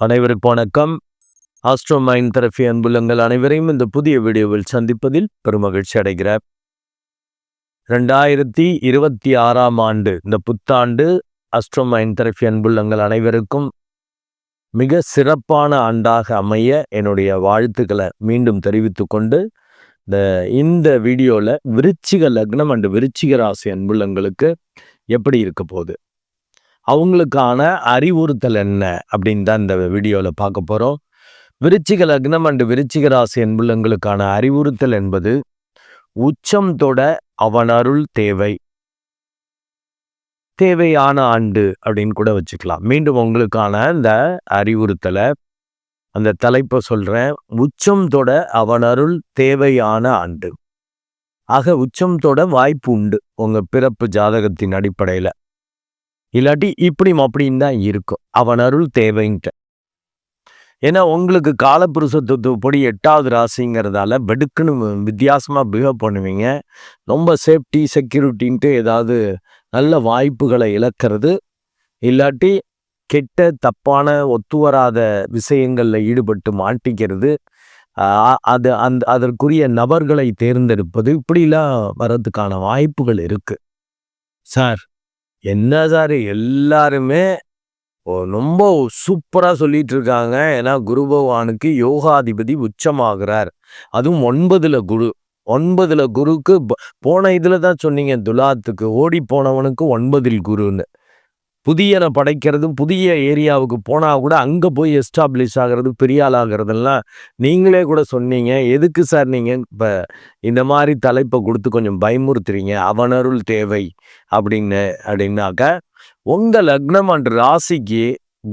அனைவருக்கு வணக்கம். Astro mind therapy அன்புள்ளங்கள் அனைவரையும் இந்த புதிய வீடியோவில் சந்திப்பதில் பெருமகிழ்ச்சி அடைகிறார் ரெண்டாயிரத்தி இருபத்தி ஆறாம் ஆண்டு இந்த புத்தாண்டு ஆஸ்ட்ரோ மைண்ட் தெரபி அன்புள்ளங்கள் அனைவருக்கும் மிக சிறப்பான ஆண்டாக அமைய என்னுடைய வாழ்த்துக்களை மீண்டும் தெரிவித்து கொண்டு இந்த இந்த வீடியோவில் விருச்சிக லக்னம் அண்டு விருச்சிக ராசி அன்புள்ளங்களுக்கு எப்படி இருக்க போகுது? அவங்களுக்கான அறிவுறுத்தல் என்ன அப்படின்னு தான் இந்த வீடியோவில் பார்க்க போகிறோம் விருச்சிக லக்னம் அண்டு விருச்சிக ராசி என்புள்ளங்களுக்கான அறிவுறுத்தல் என்பது உச்சம் தொட அவன் அருள் தேவை. தேவையான ஆண்டு அப்படின்னு கூட வச்சுக்கலாம். மீண்டும் உங்களுக்கான இந்த அறிவுறுத்தலை அந்த தலைப்பை சொல்கிறேன் உச்சம் தொட அவன் அருள் தேவையான ஆண்டு ஆக உச்சம் தொட வாய்ப்பு உண்டு உங்கள் பிறப்பு ஜாதகத்தின் அடிப்படையில். இல்லாட்டி இப்படியும் அப்படின்னு தான் இருக்கும். அவன் அருள் தேவைன்ட்டு. ஏன்னா உங்களுக்கு காலப்புருஷத்துவப்படி எட்டாவது ராசிங்கிறதால வெடுக்குன்னு வித்தியாசமாக பிஹேவ் பண்ணுவீங்க. ரொம்ப சேஃப்டி செக்யூரிட்டின்ட்டு ஏதாவது நல்ல வாய்ப்புகளை இழக்கிறது. இல்லாட்டி கெட்ட தப்பான ஒத்து வராத விஷயங்களில் ஈடுபட்டு மாட்டிக்கிறது. அது அந்த அதற்குரிய நபர்களை தேர்ந்தெடுப்பது இப்படிலாம் வர்றதுக்கான வாய்ப்புகள் இருக்குது சார் என்ன சார் எல்லாருமே ரொம்ப சூப்பராக சொல்லிட்டு இருக்காங்க ஏன்னா குரு பகவானுக்கு யோகாதிபதி உச்சமாகிறார். அதுவும் ஒன்பதுல குரு. ஒன்பதுல குருக்கு போன இதில் தான் சொன்னீங்க துலாத்துக்கு. ஓடி போனவனுக்கு ஒன்பதில் குருன்னு. புதியன படைக்கிறதும் புதிய ஏரியாவுக்கு போனால் கூட அங்கே போய் எஸ்டாப்ளிஷ் ஆகிறது பெரிய ஆள் நீங்களே கூட சொன்னீங்க. எதுக்கு சார் நீங்கள் இப்போ இந்த மாதிரி தலைப்பை கொடுத்து கொஞ்சம் பயமுறுத்துறீங்க? அவனருள் தேவை அப்படின்னு அப்படின்னாக்க உங்கள் லக்னம் அன்று ராசிக்கு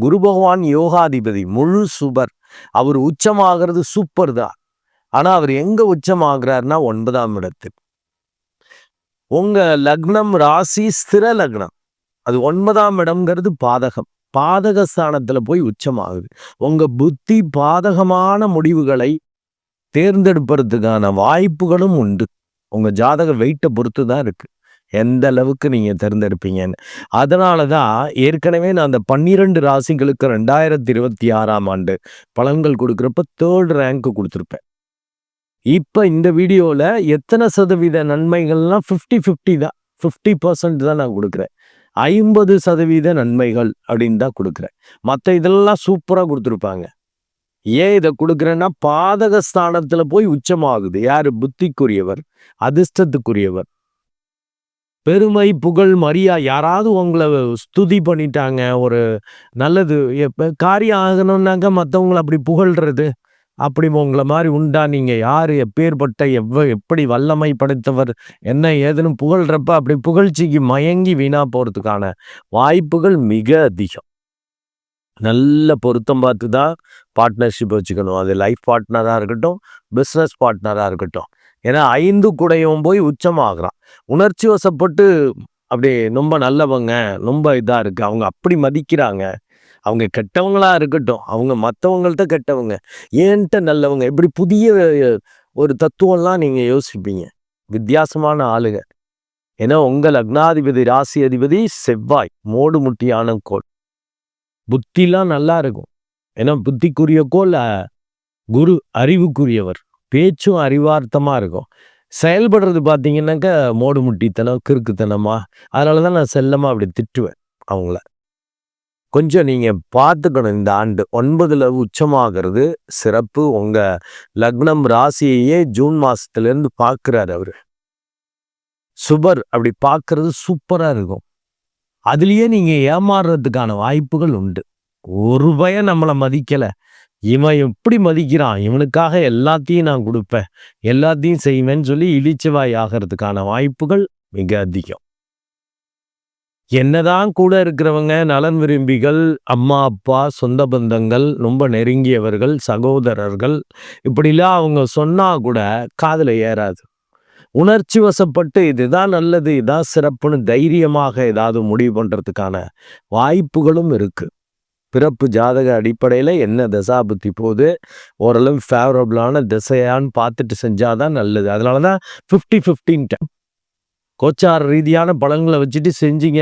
குரு பகவான் யோகாதிபதி முழு சுபர். அவர் உச்சமாகிறது சூப்பர் தான். ஆனால் அவர் எங்கே உச்சமாகிறார்னா ஒன்பதாம் இடத்து உங்கள் லக்னம் ராசி ஸ்திர லக்னம். அது ஒன்பதாம் இடம்ங்கிறது பாதகம். பாதக ஸ்தானத்தில் போய் உச்சமாகுது. உங்கள் புத்தி பாதகமான முடிவுகளை தேர்ந்தெடுப்பதுக்கான வாய்ப்புகளும் உண்டு. உங்கள் ஜாதக வெயிட்டை பொறுத்து தான் இருக்குது எந்த அளவுக்கு நீங்கள் தேர்ந்தெடுப்பீங்கன்னு. அதனால தான் ஏற்கனவே நான் அந்த பன்னிரெண்டு ராசிகளுக்கு ரெண்டாயிரத்தி இருபத்தி ஆறாம் ஆண்டு பலன்கள் கொடுக்குறப்ப தேர்ட் ரேங்க் கொடுத்துருப்பேன். இப்போ இந்த வீடியோவில் எத்தனை சதவீத நன்மைகள்லாம் ஃபிஃப்டி ஃபிஃப்டி தான். ஃபிஃப்டி பர்சன்ட் தான் நான் கொடுக்குறேன். ஐம்பது சதவீத நன்மைகள் அப்படின்னு தான் கொடுக்குறேன். மற்ற இதெல்லாம் சூப்பராக கொடுத்துருப்பாங்க. ஏன் இதை கொடுக்குறேன்னா பாதக ஸ்தானத்தில் போய் உச்சமாகுது. யார்? புத்திக்குரியவர் அதிர்ஷ்டத்துக்குரியவர். பெருமை புகழ் மரியா யாராவது உங்களை ஸ்துதி பண்ணிட்டாங்க. ஒரு நல்லது காரியம் ஆகணும்னாக்க மற்றவங்களை அப்படி புகழ்றது. அப்படி உங்களை மாதிரி உண்டா? நீங்கள் யார்? எப்பேற்பட்ட எவ்வ எப்படி வல்லமை படைத்தவர் என்ன ஏதுன்னு புகழ்கிறப்ப அப்படி புகழ்ச்சிக்கு மயங்கி வீணா போகிறதுக்கான வாய்ப்புகள் மிக அதிகம். நல்ல பொருத்தம் பார்த்து தான் பார்ட்னர்ஷிப் வச்சுக்கணும். அது லைஃப் பார்ட்னராக இருக்கட்டும் பிஸ்னஸ் பார்ட்னராக இருக்கட்டும். ஏன்னா ஐந்து குடையும் போய் உச்சமாகறான். உணர்ச்சி வசப்பட்டு அப்படி ரொம்ப நல்லவங்க ரொம்ப இதாக இருக்குது அவங்க அப்படி மதிக்கிறாங்க. அவங்க கெட்டவங்களா இருக்கட்டும் அவங்க மற்றவங்கள்ட்ட கெட்டவங்க ஏன்ட்ட நல்லவங்க இப்படி புதிய ஒரு தத்துவம்லாம் நீங்கள் யோசிப்பீங்க. வித்தியாசமான ஆளுங்க. ஏன்னா உங்கள் லக்னாதிபதி ராசி அதிபதி செவ்வாய் மோடு முட்டியான கோள். புத்திலாம் நல்லா இருக்கும். ஏன்னா புத்திக்குரிய கோல் குரு அறிவுக்குரியவர். பேச்சும் அறிவார்த்தமாக இருக்கும். செயல்படுறது பார்த்தீங்கன்னாக்கா மோடு முட்டித்தனம் கிறுக்குத்தனமா அதனால தான் நான் செல்லமாக அப்படி திட்டுவேன் அவங்கள. கொஞ்சம் நீங்கள் பார்த்துக்கணும். இந்த ஆண்டு ஒன்பதில் உச்சமாகிறது சிறப்பு. உங்கள் லக்னம் ராசியையே ஜூன் மாதத்துலேருந்து பார்க்குறாரு அவர். சுபர் அப்படி பார்க்கறது சூப்பராக இருக்கும். அதுலேயே நீங்கள் ஏமாறுறதுக்கான வாய்ப்புகள் உண்டு. ஒரு பயம் நம்மளை மதிக்கலை. இவன் எப்படி மதிக்கிறான்? இவனுக்காக எல்லாத்தையும் நான் கொடுப்பேன். எல்லாத்தையும் செய்வேன்னு சொல்லி இழிச்சவாய் ஆகிறதுக்கான வாய்ப்புகள் மிக அதிகம். என்னதான் கூட இருக்கிறவங்க நலன் விரும்பிகள் அம்மா அப்பா சொந்த பந்தங்கள் ரொம்ப நெருங்கியவர்கள் சகோதரர்கள் இப்படிலாம் அவங்க சொன்னா கூட காதில் ஏறாது. உணர்ச்சி வசப்பட்டு இதுதான் நல்லது இதான் சிறப்புன்னு தைரியமாக ஏதாவது முடிவு பண்ணுறதுக்கான வாய்ப்புகளும் இருக்கு. பிறப்பு ஜாதக அடிப்படையில் என்ன தசா புத்தி போகுது ஓரளவு ஃபேவரபுளான திசையான்னு பார்த்துட்டு செஞ்சாதான் நல்லது. அதனால தான் ஃபிஃப்டி ஃபிஃப்டின்ட்டு கோச்சார ரீதியான பலன்களை வச்சுட்டு செஞ்சீங்க.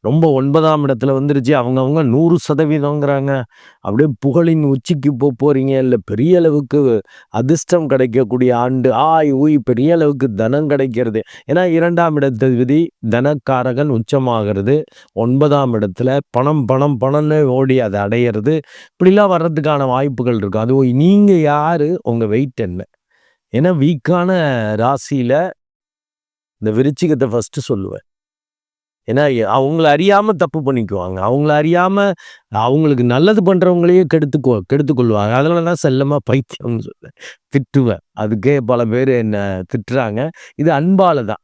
ரொம்ப ஒன்பதாம் இடத்துல வந்துருச்சு. அவங்கவுங்க நூறு சதவீதங்கிறாங்க அப்படியே புகழின் உச்சிக்கு போக போகிறீங்க இல்லை பெரிய அளவுக்கு அதிர்ஷ்டம் கிடைக்கக்கூடிய ஆண்டு. ஆய் ஊய் பெரிய அளவுக்கு தனம் கிடைக்கிறது. ஏன்னா இரண்டாம் இடத்து விதி தனக்காரகன் உச்சமாகிறது. ஒன்பதாம் இடத்துல பணம் பணம் பணம்னு ஓடி அதை அடையிறது. இப்படிலாம் வர்றதுக்கான வாய்ப்புகள் இருக்கும் அதுவும் நீங்கள் யார்? உங்கள் வெயிட் என்ன? ஏன்னா வீக்கான ராசியில் இந்த விருச்சிகத்தை ஃபஸ்ட்டு சொல்லுவேன். ஏன்னா அவங்கள அறியாமல் தப்பு பண்ணிக்குவாங்க. அவங்கள அறியாமல் அவங்களுக்கு நல்லது பண்ணுறவங்களையே கெடுத்துக்கோ கெடுத்துக்கொள்வாங்க. அதனால தான் செல்லமாக பைத்தியம்னு சொல்லுவேன் திட்டுவேன். அதுக்கே பல பேர் என்னை திட்டுறாங்க. இது அன்பால் தான்.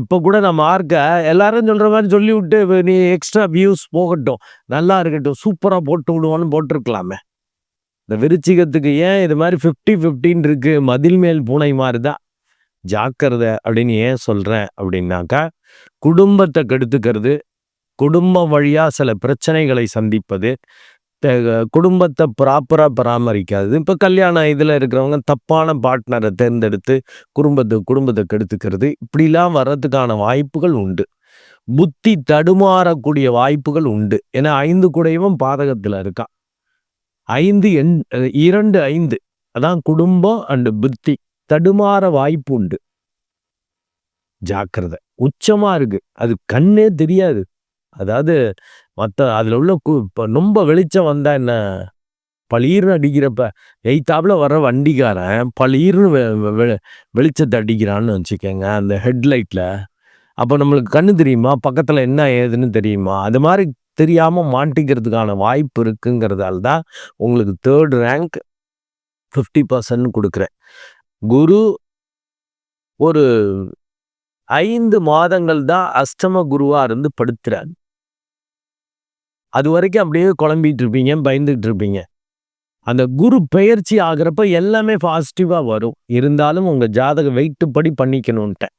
இப்போ கூட நான் ஆர்க்க எல்லாரும் சொல்கிற மாதிரி சொல்லி விட்டு நீ எக்ஸ்ட்ரா வியூஸ் போகட்டும். நல்லா இருக்கட்டும். சூப்பராக போட்டு விடுவோன்னு போட்டிருக்கலாமே. இந்த விருச்சிகத்துக்கு ஏன் இது மாதிரி ஃபிஃப்டி ஃபிஃப்டின் இருக்குது மதில் மேல் பூனை மாதிரி தான். ஜாக்கிரதை அப்படின்னு ஏன் சொல்கிறேன் அப்படின்னாக்கா குடும்பத்தை கெடுத்துக்கிறது குடும்பம் வழியாக சில பிரச்சனைகளை சந்திப்பது குடும்பத்தை ப்ராப்பராக பராமரிக்காது இப்போ கல்யாணம் இதில் இருக்கிறவங்க தப்பான பார்ட்னரை தேர்ந்தெடுத்து குடும்பத்தை குடும்பத்தை கெடுத்துக்கிறது. இப்படிலாம் வர்றதுக்கான வாய்ப்புகள் உண்டு. புத்தி தடுமாறக்கூடிய வாய்ப்புகள் உண்டு. ஏன்னா ஐந்து குடையவும் பாதகத்தில் இருக்கான். ஐந்து எண் இரண்டு ஐந்து. அதான் குடும்பம் அண்டு புத்தி. தடுமாற வாய்ப்பு உண்டு ஜாக்கிரதை. உச்சமாக இருக்கு. அது கண்ணே தெரியாது. அதாவது மற்ற அதில் உள்ள இப்போ ரொம்ப வெளிச்சம் வந்தால் என்ன? பளீர்னு அடிக்கிறப்ப எய்த்தாப்புல வர வண்டிக்காரன் பளீர்னு வெளிச்சத்தை அடிக்கிறான்னு வச்சுக்கோங்க அந்த ஹெட்லைட்டில் அப்போ நம்மளுக்கு கண்ணு தெரியுமா? பக்கத்தில் என்ன ஏதுன்னு தெரியுமா? அது மாதிரி தெரியாமல் மாட்டிக்கிறதுக்கான வாய்ப்பு இருக்குங்கிறதால தான் உங்களுக்கு தேர்ட் ரேங்க் ஃபிஃப்டி பர்சன்ட் கொடுக்குறேன். குரு ஒரு ஐந்து மாதங்கள் தான் அஷ்டம குருவாக இருந்து படுத்துறாரு. அது வரைக்கும் அப்படியே குழம்பிட்டு இருப்பீங்க பயந்துகிட்டு இருப்பீங்க. அந்த குரு பெயர்ச்சி ஆகிறப்ப எல்லாமே பாசிட்டிவாக வரும். இருந்தாலும் உங்கள் ஜாதக வெயிட்டு படி பண்ணிக்கணுன்ட்டேன்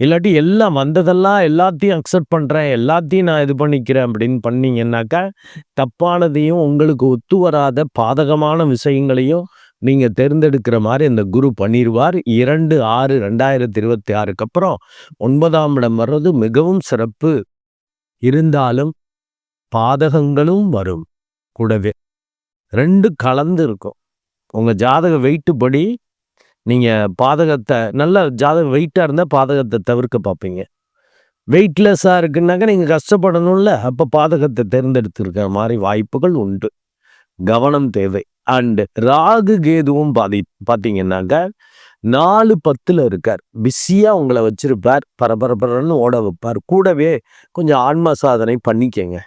இல்லாட்டி எல்லாம் வந்ததெல்லாம் எல்லாத்தையும் அக்செப்ட் பண்ணுறேன் எல்லாத்தையும் நான் இது பண்ணிக்கிறேன் அப்படின்னு பண்ணீங்கன்னாக்கா தப்பானதையும் உங்களுக்கு ஒத்து வராத பாதகமான விஷயங்களையும் நீங்கள் தேர்ந்தெடுக்கிற மாதிரி இந்த குரு பண்ணிடுவார் இரண்டு ஆறு ரெண்டாயிரத்தி இருபத்தி ஆறுக்கு அப்புறம் ஒன்பதாம் இடம் வர்றது மிகவும் சிறப்பு. இருந்தாலும் பாதகங்களும் வரும் கூடவே. ரெண்டு கலந்து இருக்கும். உங்கள் ஜாதக வெயிட்டு படி நீங்கள் பாதகத்தை நல்ல ஜாதக வெயிட்டாக இருந்தால் பாதகத்தை தவிர்க்க பார்ப்பீங்க. வெயிட்லெஸ்ஸாக இருக்குன்னாக்க நீங்கள் கஷ்டப்படணும்ல. அப்போ பாதகத்தை தேர்ந்தெடுத்துருக்கிற மாதிரி வாய்ப்புகள் உண்டு. கவனம் தேவை. அண்டு ராகு கேதுவும் பாதி பார்த்தீங்கன்னாக்க நாலு பத்தில் இருக்கார். பிஸியாக உங்களை வச்சிருப்பார். பரபரப்பரன்னு ஓட வைப்பார். கூடவே கொஞ்சம் ஆன்ம சாதனை பண்ணிக்கங்க.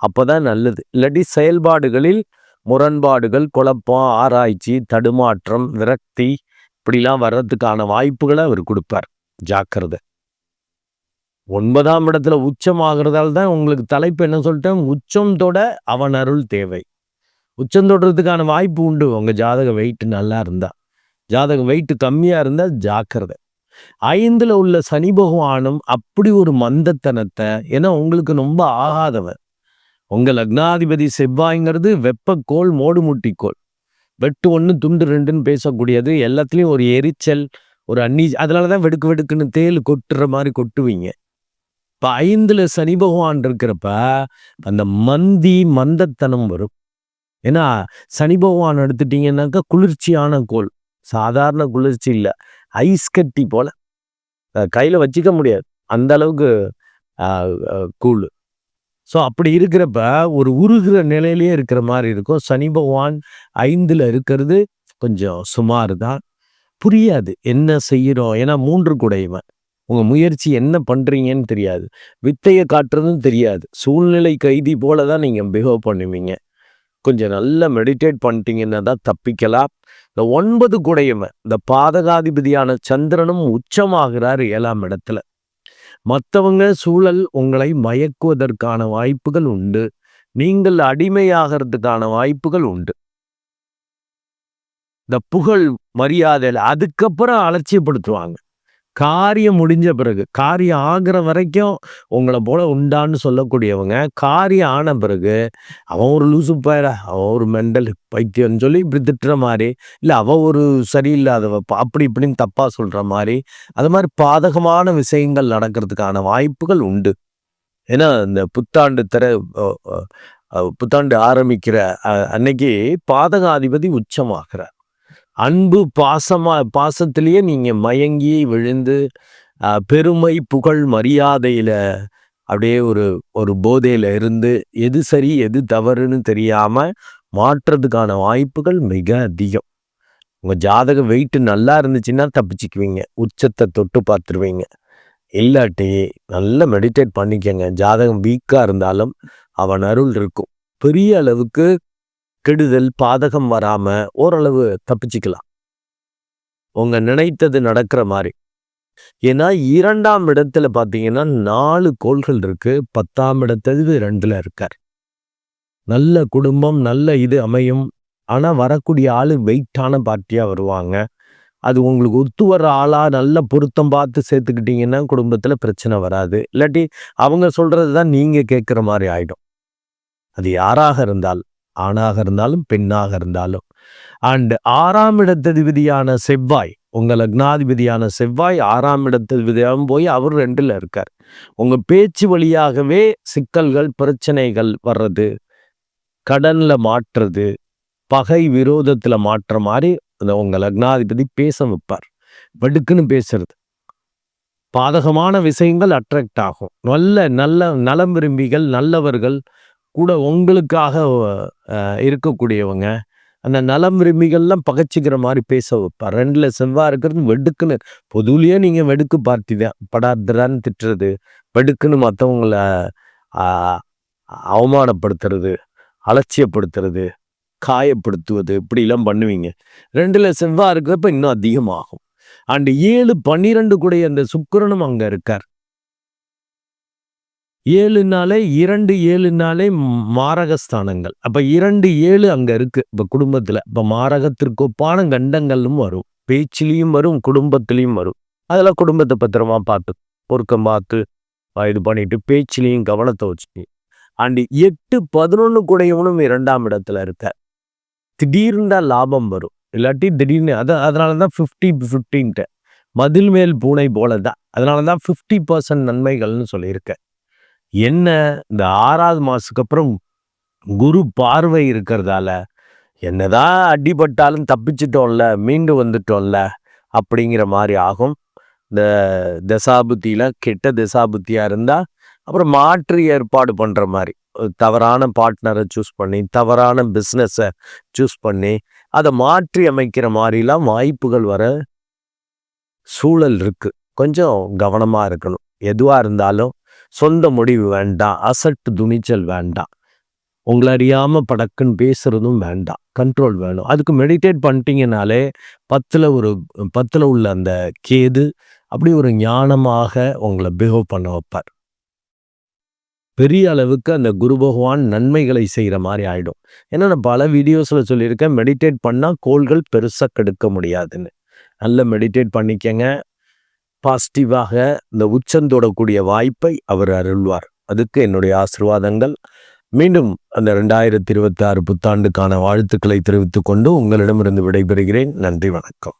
அப்போ தான் நல்லது. இல்லாட்டி செயல்பாடுகளில் முரண்பாடுகள் குழப்பம் ஆராய்ச்சி தடுமாற்றம் விரக்தி இப்படிலாம் வர்றதுக்கான வாய்ப்புகளை அவர் கொடுப்பார். ஜாக்கிரதை. ஒன்பதாம் இடத்துல உச்சம் ஆகிறதால தான் உங்களுக்கு தலைப்பு என்ன சொல்லிட்டேன்? உச்சம் தொட அவன் அருள் தேவை. உச்சம் தொடுறதுக்கான வாய்ப்பு உண்டு. உங்கள் ஜாதக வெயிட் நல்லா இருந்தால் ஜாதக வெயிட் கம்மியாக இருந்தால் ஜாக்கிரதை. ஐந்தில் உள்ள சனி பகவானும் அப்படி ஒரு மந்தத்தனத்தை ஏன்னா உங்களுக்கு ரொம்ப ஆகாதவன் உங்கள் லக்னாதிபதி செவ்வாய்ங்கிறது வெப்பக்கோள் மோடு முட்டிக்கோள் வெட்டு ஒன்று துண்டு ரெண்டுன்னு பேசக்கூடியது. எல்லாத்துலேயும் ஒரு எரிச்சல் ஒரு அன்னி அதனால தான் வெடுக்கு வெடுக்குன்னு தேல் கொட்டுற மாதிரி கொட்டுவீங்க. இப்போ ஐந்தில் சனி பகவான் இருக்கிறப்ப அந்த மந்தி மந்தத்தனம் வரும். ஏன்னா சனி பகவான் எடுத்துட்டீங்கன்னாக்கா குளிர்ச்சியான கோல் சாதாரண குளிர்ச்சி இல்லை. ஐஸ் கட்டி போல். கையில் வச்சுக்க முடியாது. அந்த அளவுக்கு கூழ். ஸோ அப்படி இருக்கிறப்ப ஒரு உருகிற நிலையிலேயே இருக்கிற மாதிரி இருக்கும். சனி பகவான் ஐந்தில் இருக்கிறது கொஞ்சம் சுமார் தான். புரியாது. என்ன செய்கிறோம் ஏன்னா மூன்று குடையவன். உங்கள் முயற்சி என்ன பண்ணுறீங்கன்னு தெரியாது. வித்தையை காட்டுறதும் தெரியாது. சூழ்நிலை கைதி போல தான் நீங்கள் பிஹேவ் பண்ணுவீங்க. கொஞ்சம் நல்லா மெடிடேட் பண்ணிட்டீங்கன்னா தான் தப்பிக்கலாம். இந்த ஒன்பது குடையவன் இந்த பாதகாதிபதியான சந்திரனும் உச்சமாகிறார் ஏழாம் இடத்துல. மற்றவங்க சூழல் உங்களை மயக்குவதற்கான வாய்ப்புகள் உண்டு. நீங்கள் அடிமையாகிறதுக்கான வாய்ப்புகள் உண்டு. இந்த புகழ் மரியாதையில் அதுக்கப்புறம் அலட்சியப்படுத்துவாங்க. காரியம் முடிஞ்ச பிறகு காரியம் ஆகிற வரைக்கும் உங்களை போல உண்டான்னு சொல்லக்கூடியவங்க காரியம் ஆன பிறகு அவன் ஒரு லூசு பயிர அவன் ஒரு மெண்டல் பைத்தியம்னு சொல்லி இப்படி திட்டுற மாதிரி இல்லை அவன் ஒரு சரியில்லாதவ அப்படி இப்படின்னு தப்பா சொல்ற மாதிரி அது மாதிரி பாதகமான விஷயங்கள் நடக்கிறதுக்கான வாய்ப்புகள் உண்டு. ஏன்னா இந்த புத்தாண்டு தர புத்தாண்டு ஆரம்பிக்கிற அன்னைக்கு பாதகாதிபதி உச்சமாகிறார். அன்பு பாசமாக பாசத்திலேயே நீங்கள் மயங்கி விழுந்து பெருமை புகழ் மரியாதையில் அப்படியே ஒரு ஒரு போதையில் இருந்து எது சரி எது தவறுன்னு தெரியாமல் மாற்றுறதுக்கான வாய்ப்புகள் மிக அதிகம். உங்கள் ஜாதக வெயிட்டு நல்லா இருந்துச்சுன்னா தப்பிச்சுக்குவீங்க. உச்சத்தை தொட்டு பார்த்துருவீங்க. இல்லாட்டி நல்லா மெடிடேட் பண்ணிக்கங்க. ஜாதகம் வீக்காக இருந்தாலும் அவன் அருள் இருக்கும். பெரிய அளவுக்கு கெடுதல் பாதகம் வராமல் ஓரளவு தப்பிச்சுக்கலாம். உங்க நினைத்தது நடக்கிற மாதிரி. ஏன்னா இரண்டாம் இடத்துல பார்த்தீங்கன்னா நாலு கோள்கள் இருக்கு. பத்தாம் இடத்துல ரெண்டுல இருக்கார். நல்ல குடும்பம் நல்ல இது அமையும். ஆனால் வரக்கூடிய ஆள் வெயிட்டான பார்ட்டியாக வருவாங்க. அது உங்களுக்கு ஒத்து வர்ற ஆளாக நல்ல பொருத்தம் பார்த்து சேர்த்துக்கிட்டிங்கன்னா குடும்பத்தில் பிரச்சனை வராது. இல்லாட்டி அவங்க சொல்கிறது தான் நீங்கள் கேட்குற மாதிரி ஆகிடும் அது யாராக இருந்தால். ஆணாக இருந்தாலும் பெண்ணாக இருந்தாலும். அண்ட் ஆறாம் இடத்ததிபதியான செவ்வாய் உங்கள் லக்னாதிபதியான செவ்வாய் ஆறாம் இடத்ததிபதியாகவும் போய் அவர் ரெண்டில் இருக்கார். உங்கள் பேச்சு வழியாகவே சிக்கல்கள் பிரச்சனைகள் வர்றது கடனில் மாற்றுறது பகை விரோதத்தில் மாற்ற மாதிரி உங்கள் லக்னாதிபதி பேச வைப்பார். வடுக்குன்னு பேசுறது. பாதகமான விஷயங்கள் அட்ராக்ட் ஆகும். நல்ல நல்ல நலம் விரும்பிகள் நல்லவர்கள் கூட உங்களுக்காக இருக்கக்கூடியவங்க அந்த நலம் விரும்பிகள்லாம் பகைச்சிக்கிற மாதிரி பேச வைப்பார். ரெண்டில் செவ்வா இருக்கிறது வெடுக்குன்னு. பொதுவிலேயே நீங்கள் வெடுக்கு பார்த்தி தான் படாதரான்னு திட்டுறது வெடுக்குன்னு மற்றவங்கள அவமானப்படுத்துறது அலட்சியப்படுத்துறது காயப்படுத்துவது இப்படிலாம் பண்ணுவீங்க. ரெண்டில் செவ்வா இருக்கிறப்ப இன்னும் அதிகமாகும். அண்டு ஏழு பன்னிரெண்டு கூடிய அந்த சுக்கரனும் அங்கே இருக்கார். ஏழு நாளே இரண்டு ஏழு நாளே மாரகஸ்தானங்கள். அப்ப இரண்டு ஏழு அங்க இருக்கு இப்ப குடும்பத்துல. இப்ப மாரகத்திற்கு ஒப்பான கண்டங்களும் வரும். பேச்சிலையும் வரும் குடும்பத்திலையும் வரும். அதெல்லாம் குடும்பத்தை பத்திரமா பார்த்து பொருக்கம் பார்த்து இது பண்ணிட்டு பேச்சிலையும் கவனத்தை வச்சு அண்டு எட்டு பதினொன்னு கூடையவனும் இரண்டாம் இடத்துல இருக்க. திடீர்னு லாபம் வரும். இல்லாட்டி திடீர்னு அதை அதனால தான் ஃபிஃப்டி ஃபிஃப்டின்ட்டு மதில் மேல் பூனை போல தான் அதனால தான் ஃபிஃப்டி பர்சன்ட் நன்மைகள்னு சொல்லியிருக்கேன் என்ன இந்த ஆறாவது மாதத்துக்கு அப்புறம் குரு பார்வை இருக்கிறதால என்னதான் அடிபட்டாலும் தப்பிச்சிட்டோம்ல மீண்டு வந்துட்டோம்ல அப்படிங்கிற மாதிரி ஆகும். இந்த தசாபுத்தியில் கெட்ட தசாபுத்தியாக இருந்தால் அப்புறம் மாற்று ஏற்பாடு பண்ணுற மாதிரி. தவறான பார்ட்னரை சூஸ் பண்ணி தவறான பிஸ்னஸை சூஸ் பண்ணி அதை மாற்றி அமைக்கிற மாதிரிலாம் வாய்ப்புகள் வர சூழல் இருக்குது கொஞ்சம் கவனமாக இருக்கணும். எதுவாக இருந்தாலும் சொந்த முடிவு வேண்டாம் அசட்டு துணிச்சல் வேண்டாம் உங்களை அறியாமல் படக்குன்னு பேசுகிறதும் வேண்டாம் கண்ட்ரோல் வேணும். அதுக்கு மெடிடேட் பண்ணிட்டீங்கனாலே பத்தில் ஒரு பத்தில் உள்ள அந்த கேது அப்படி ஒரு ஞானமாக உங்களை பிஹேவ் பண்ண வைப்பார். பெரிய அளவுக்கு அந்த குரு பகவான் நன்மைகளை செய்கிற மாதிரி ஆகிடும் ஏன்னா நான் பல வீடியோஸில் சொல்லியிருக்கேன் மெடிடேட் பண்ணால் கோள்கள் பெருசாக கெடுக்க முடியாதுன்னு. நல்லா மெடிடேட் பண்ணிக்கங்க. பாசிட்டிவாக இந்த உச்சந்தோடக்கூடிய வாய்ப்பை அவர் அருள்வார். அதுக்கு என்னுடைய ஆசிர்வாதங்கள். மீண்டும் அந்த ரெண்டாயிரத்தி இருபத்தி ஆறு புத்தாண்டுக்கான வாழ்த்துக்களை தெரிவித்துக் கொண்டு உங்களிடமிருந்து விடைபெறுகிறேன். நன்றி வணக்கம்.